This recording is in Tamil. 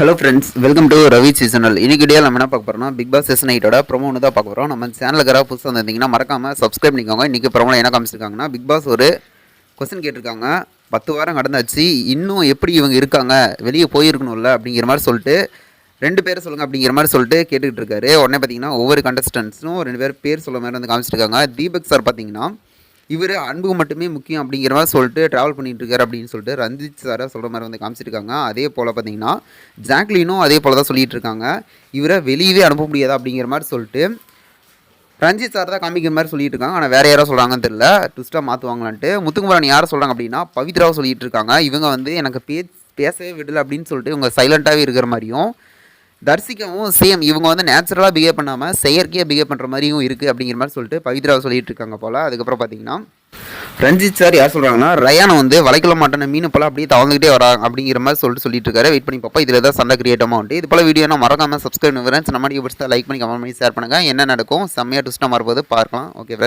Hello friends welcome to Ravi seasonal இன்னைக்கு டே நம்ம என்ன பார்க்க போறோம்னா பிக் பாஸ் சீசன் எயிட்டோட ப்ரோமோ ஒன்று தான் பார்க்க போகிறோம் நம்ம சேனலுக்கு யாராவது புதுசாக வந்திருந்தீங்கன்னா மறக்காமல் சப்ஸ்கிரைப் பண்ணிக்கோங்க. இன்றைக்கி ப்ரோமோ என்ன காமிச்சிருக்காங்கன்னா பிக் பாஸ் ஒரு கொஸ்டின் கேட்டிருக்காங்க. பத்து வாரம் கடந்தாச்சு. இன்னும் எப்படி இவங்க இருக்காங்க? வெளியே போயிருக்கணும்ல அப்படிங்கிற மாதிரி சொல்லிட்டு ரெண்டு பேர் சொல்லுங்கள் அப்படிங்கிற மாதிரி சொல்லிட்டு கேட்டுக்கிட்டு இருக்காரு. உடனே பார்த்தீங்கன்னா ஒவ்வொரு கண்டஸ்டன்ஸும் ரெண்டு பேர் பேர் சொல்ல மாதிரி வந்து காமிச்சிருக்காங்க. தீபக் சார் பார்த்தீங்கன்னா இவர் அன்பு மட்டுமே முக்கியம் அப்படிங்கிற மாதிரி சொல்லிட்டு ட்ராவல் பண்ணிட்டு இருக்காரு அப்படின்னு சொல்லிட்டு ரஞ்சித் சாரை சொல்கிற மாதிரி வந்து காமிச்சிருக்காங்க. அதே போல் பார்த்தீங்கன்னா ஜாக்லினும் அதே போல் தான் சொல்லிட்டு இருக்காங்க இவரை வெளியவே அனுப்ப முடியாது அப்படிங்கிற மாதிரி சொல்லிட்டு ரஞ்சித் சார் தான் காமிக்கிற மாதிரி சொல்லிட்டு இருக்காங்க ஆனால் வேறு யாரோ சொல்கிறாங்கன்னு தெரியல. ட்விஸ்ட்டாக மாற்றுவாங்களான்ட்டு முத்துக்குமரன் யாரை சொல்கிறாங்க அப்படின்னா பவித்ராவை சொல்லிட்டு இருக்காங்க இவங்க வந்து எனக்கு பே பேசவே விடலை அப்படின்னு சொல்லிட்டு இவங்க சைலண்ட்டாகவே இருக்கிற மாதிரியும் தர்சிக்கவும் சேம் இவங்க வந்து நேச்சுரலாக பிஹேவ் பண்ணாமல் செயற்கையாக பிஹேவ் பண்ணுற மாதிரியும் இருக்குது அப்படிங்கிற மாதிரி சொல்லிட்டு பவித்ராவை சொல்லிட்டு இருக்காங்க போல். அதுக்கப்புறம் பார்த்தீங்கன்னா ரஞ்சித் சார் யார் சொல்கிறாங்கன்னா ரயானை வந்து வளைக்கல மாட்டேன் மீன் போல் அப்படியே தவந்துக்கிட்டே வராங்க அப்படிங்கிற மாதிரி சொல்லிட்டு சொல்லிட்டு இருக்காரு. வெயிட் பண்ணி பார்ப்போம் இதில் தான் சண்டை கிரியேட் அமௌண்ட் இது போல் வீடியோ நான் மறக்காமல் சப்ஸ்கிரைப் பண்ணுறேன் நம்ம வீடியோ பிடிச்சா லைக் பண்ணி கமெண்ட் பண்ணி ஷேர் பண்ணுங்கள் என்ன நடக்கும்? செம்மையாக ட்விஸ்ட்டாக மாறும்போது பார்க்கலாம். ஓகே